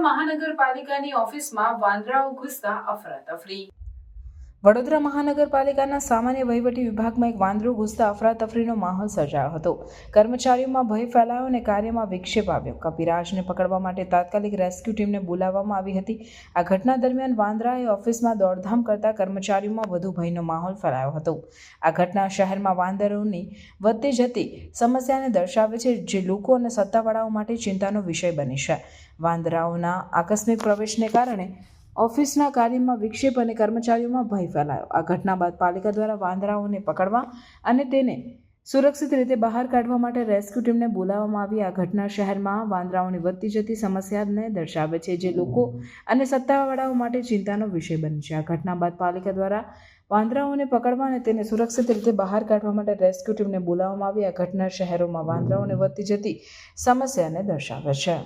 મહાનગરપાલિકાની ઓફિસમાં વાંદરાઓ ઘૂસતા અફરાતફરી વડોદરા મહાનગરપાલિકાના સામાન્ય વહીવટી વિભાગમાં એક વાંદરો ઘૂસતા અફરાતફરીનો માહોલ સર્જાયો હતો. કર્મચારીઓમાં ભય ફેલાયો અને કાર્યમાં વિક્ષેપ આવ્યો. કપિરાજને પકડવા માટે તાત્કાલિક રેસ્ક્યુ ટીમને બોલાવવામાં આવી હતી. આ ઘટના દરમિયાન વાંદરાએ ઓફિસમાં દોડધામ કરતા કર્મચારીઓમાં વધુ ભયનો માહોલ ફેલાયો હતો. આ ઘટના શહેરમાં વાંદરોની વધતી જતી સમસ્યાને દર્શાવે છે જે લોકો અને સત્તાવાળાઓ માટે ચિંતાનો વિષય બની છે. વાંદરાઓના આકસ્મિક પ્રવેશને કારણે ઓફિસના કાર્યમાં વિક્ષેપ અને કર્મચારીઓમાં ભય ફેલાયો. આ ઘટના બાદ પાલિકા દ્વારા વાંદરાઓને પકડવા અને તેને સુરક્ષિત રીતે બહાર કાઢવા માટે રેસ્ક્યુ ટીમને બોલાવવામાં આવી. આ ઘટના શહેરમાં વાંદરાઓની વધતી જતી સમસ્યાને દર્શાવે છે જે લોકો અને સત્તાવાળાઓ માટે ચિંતાનો વિષય બની છે. આ ઘટના બાદ પાલિકા દ્વારા વાંદરાઓને પકડવા અને તેને સુરક્ષિત રીતે બહાર કાઢવા માટે રેસ્ક્યુ ટીમને બોલાવવામાં આવી. આ ઘટના શહેરોમાં વાંદરાઓને વધતી જતી સમસ્યાને દર્શાવે છે.